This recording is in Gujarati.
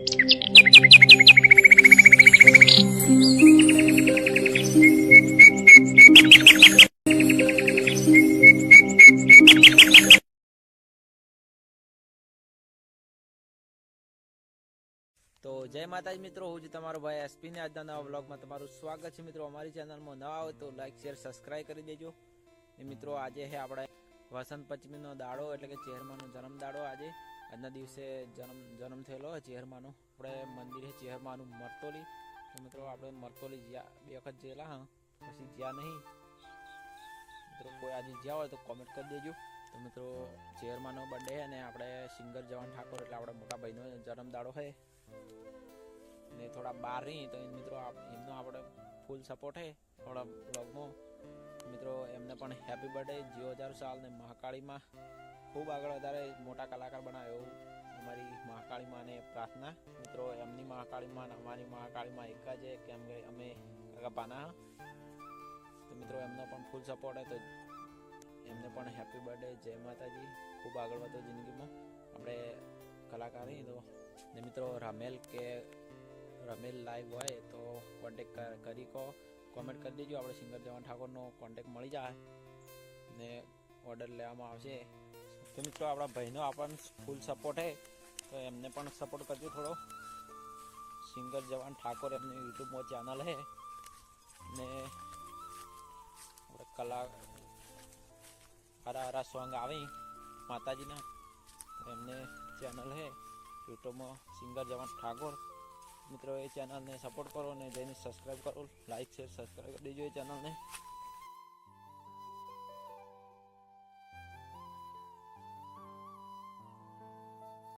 તો જય માતાજી મિત્રો, હું છું તમારો ભાઈ એસપી ને આજના નવા બ્લોગમાં તમારું સ્વાગત છે મિત્રો. અમારી ચેનલમાં નવા હોય તો લાઈક, શેર સબસ્ક્રાઈબ કરી દેજો. ને મિત્રો, આજે છે આપણે વસંત પંચમીનો દાડો, એટલે કે ચેહરમાનો જન્મ દાડો આજે. આજના દિવસે જન્મ જન્મ થયેલો ચેહરમાનો આપણે મંદિર છે ચેહરમાનું મરતોલી. તો મિત્રો આપણે મરતોલી જ્યાં, બે વખત જેલા, હા. પછી જ્યાં નહીં. મિત્રો કોઈ આજે જ્યાં હોય તો કોમેન્ટ કરી દેજો. તો મિત્રો ચેહરમાનો બર્થડે છે અને આપણે સિંગર જવાન ઠાકોર એટલે આપણા મોટા ભાઈનો જન્મદાડો છે. ને થોડા બહાર રહી તો મિત્રો એમનો આપણે ફૂલ સપોર્ટ છે થોડા બ્લોગમાં મિત્રો, એમને પણ હેપી બર્થડે જીઓ હજાર સાલ ને મહાકાળીમાં ખૂબ આગળ વધારે મોટા કલાકાર બનાવ્યો અમારી મહાકાળીમાં ને પ્રાર્થના. મિત્રો, એમની મહાકાળીમાં, અમારી મહાકાળીમાં એક જ કેમ કે અમે કાકા પાના. તો મિત્રો, એમનો પણ ફૂલ સપોર્ટ હોય તો એમને પણ હેપી બર્થડે જય માતાજી. ખૂબ આગળ વધો જિંદગીમાં. આપણે કલાકાર તો. મિત્રો, રમેલ કે રમેલ લાઈવ હોય તો કોન્ટેક કરી કહો કોમેન્ટ કરી દેજો. આપણે સિંગર જવાન ઠાકોરનો કોન્ટેક મળી જાય ને ઓર્ડર લેવામાં આવશે. તો મિત્રો, આપણા ભાઈનો આપણને ફૂલ સપોર્ટ હે તો એમને પણ સપોર્ટ કરજો થોડો. સિંગર જવાન ઠાકોર એમની યુટ્યુબમાં ચેનલ છે. ને આપણે કલા હારા હારા સોંગ આવે માતાજીના. એમને ચેનલ છે. યુટ્યુબમાં સિંગર જવાન ઠાકોર મિત્રો, એ ચેનલને સપોર્ટ કરો ને જઈને સબસ્ક્રાઈબ કરો લાઈક શેર સબસ્ક્રાઈબ કરી દેજો એ ચેનલને